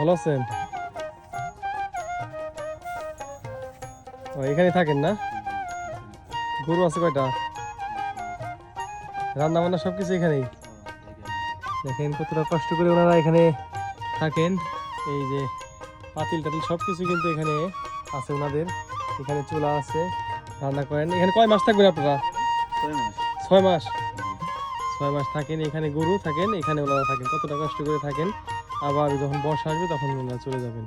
আছেন? ও এখানে থাকেন না? গরু আছে কয়টা? রান্না বান্না সব কিছু এখানেই? দেখেন কতটা কষ্ট করে ওনারা এখানে থাকেন। এই যে পাতিল টাতিল সব কিছু কিন্তু এখানে আছে ওনাদের। এখানে চুলা আছে রান্না করেন। এখানে কয় মাস থাকবেন আপনারা? ছয় মাস? ছয় মাস থাকেন এখানে গরু থাকেন এখানে ওনারা থাকেন। কতটা কষ্ট করে থাকেন। আবার যখন বর্ষা আসবে তখন চলে যাবেন।